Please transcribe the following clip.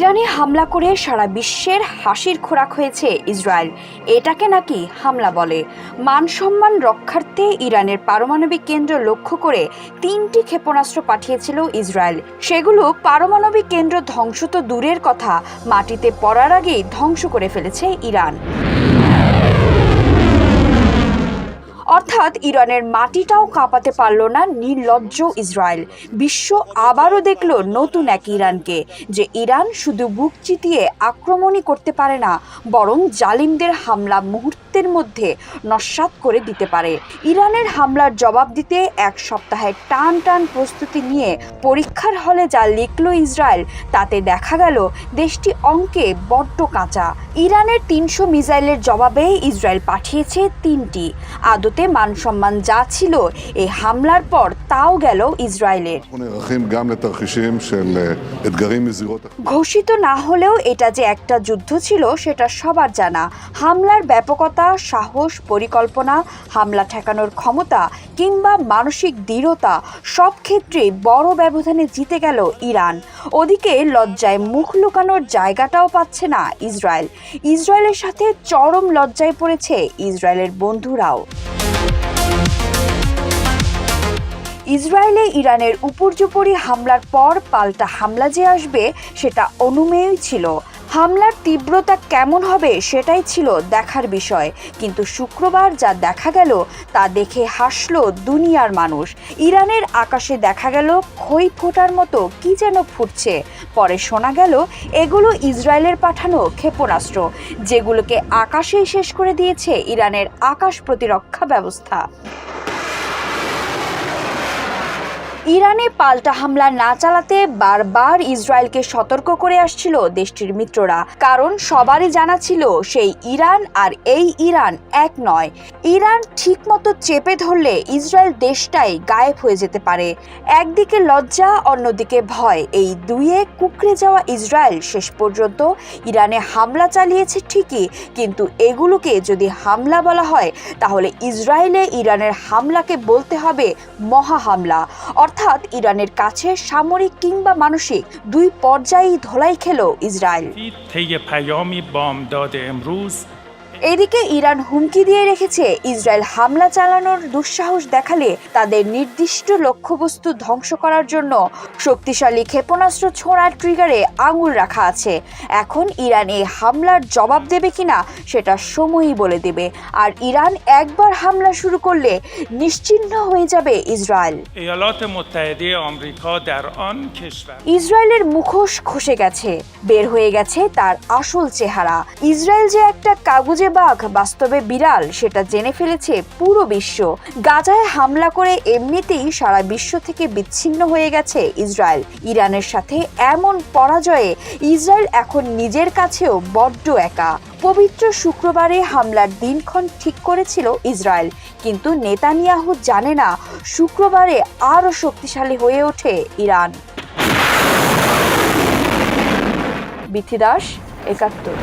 ইরানে হামলা করে সারা বিশ্বের হাসির খোরাক হয়েছে ইসরায়েল। এটাকে নাকি হামলা বলে। মান সম্মান রক্ষার্থে ইরানের পারমাণবিক কেন্দ্র লক্ষ্য করে তিনটি ক্ষেপণাস্ত্র পাঠিয়েছিল ইসরায়েল। সেগুলো পারমাণবিক কেন্দ্র ধ্বংস তো দূরের কথা, মাটিতে পড়ার আগেই ধ্বংস করে ফেলেছে ইরান। অর্থাৎ ইরানের মাটিটাও কাঁপাতে পারল না নির্লজ্জ ইসরায়েল। বিশ্ব আবারও দেখল নতুন এক ইরানকে, যে ইরান শুধু বুক চিতিয়ে আক্রমণই করতে পারে না, বরং জালিমদের হামলা মুহূর্তের মধ্যে নস্বাত করে দিতে পারে। ইরানের হামলার জবাব দিতে এক সপ্তাহের টান টান প্রস্তুতি নিয়ে পরীক্ষার হলে যা লিখল ইসরায়েল, তাতে দেখা গেল দেশটি অঙ্কে বড্ড কাঁচা। ইরানের তিনশো মিসাইলের জবাবে ইসরায়েল পাঠিয়েছে তিনটি। আদতে মান সম্মান যা ছিল এই হামলার পর তাও গেল ইসরায়েলের। ঘোষিত না হলেও এটা যে একটা যুদ্ধ ছিল সেটা সবার জানা। হামলার ব্যাপকতা সাহস পরিকল্পনা হামলা ঠেকানোর ক্ষমতা কিংবা মানসিক দৃঢ়তা সব ক্ষেত্রে বড় ব্যবধানে জিতে গেল ইরান। ওদিকে লজ্জায় মুখ লুকানোর জায়গাটাও পাচ্ছে না ইসরায়েল। ইসরায়েলের সাথে চরম লজ্জায় পড়েছে ইসরায়েলের বন্ধুরাও। ইসরায়েলে ইরানের উপর্যুপরি হামলার পর পাল্টা হামলা যে আসবে সেটা অনুমেয় ছিল। হামলার তীব্রতা কেমন হবে সেটাই ছিল দেখার বিষয়। কিন্তু শুক্রবার যা দেখা গেল, তা দেখে হাসল দুনিয়ার মানুষ। ইরানের আকাশে দেখা গেল খই ফোটার মতো কি যেন ফুটছে। পরে শোনা গেল, এগুলো ইসরায়েলের পাঠানো ক্ষেপণাস্ত্র, যেগুলোকে আকাশেই শেষ করে দিয়েছে ইরানের আকাশ প্রতিরক্ষা ব্যবস্থা। ইরানে পাল্টা হামলা না চালাতে বারবার ইসরায়েলকে সতর্ক করে আসছিল দেশটির মিত্ররা। কারণ সবারই জানা ছিল, সেই ইরান আর এই ইরান এক নয়। ইরান ঠিকমতো চেপে ধরলে ইসরায়েল দেশটাই গায়েব হয়ে যেতে পারে। একদিকে লজ্জা, অন্যদিকে ভয়। এই দুইয়ে কুকড়ে যাওয়া ইসরায়েল শেষ পর্যন্ত ইরানে হামলা চালিয়েছে ঠিকই, কিন্তু এগুলোকে যদি হামলা বলা হয়, তাহলে ইসরায়েলে ইরানের হামলাকে বলতে হবে মহা হামলা অর্থাৎ ইরানের কাছে সামরিক কিংবা মানসিক দুই পর্যায়েই ধলাই খেল ইসরায়েল। এদিকে ইরান হুমকি দিয়ে রেখেছে ইসরায়েল হামলা চালানোর দুঃসাহস দেখালে তাদের নির্দিষ্ট লক্ষ্যবস্তু ধ্বংস করার জন্য শক্তিশালী ক্ষেপণাস্ত্র ছোঁড়ার ট্রিগারে আঙুল রাখা আছে। এখন ইরান এই হামলার জবাব দেবে কিনা সেটা সময়ই বলে দেবে। আর ইরান একবার হামলা শুরু করলে নিশ্চিহ্ন হয়ে যাবে ইসরায়েল। ইসরায়েলের মুখোশ খসে গেছে। বের হয়ে গেছে তার আসল চেহারা। ইসরায়েল যে একটা কাগজে বাঘ বাস্তবে বিড়াল, সেটা জেনে ফেলেছে পুরো বিশ্ব। গাজায় হামলা করে এমনিতেই সারা বিশ্ব থেকে বিচ্ছিন্ন হয়ে গেছে ইসরায়েল। ইরানের সাথে এমন পরাজয়ে ইসরায়েল এখন নিজের কাছেও বড্ড একা। পবিত্র শুক্রবারে হামলার দিনক্ষণ ঠিক করেছিল ইসরায়েল। কিন্তু নেতানিয়াহু জানে না শুক্রবারে আরও শক্তিশালী হয়ে ওঠে ইরান। বিথি দাস, একাত্তর।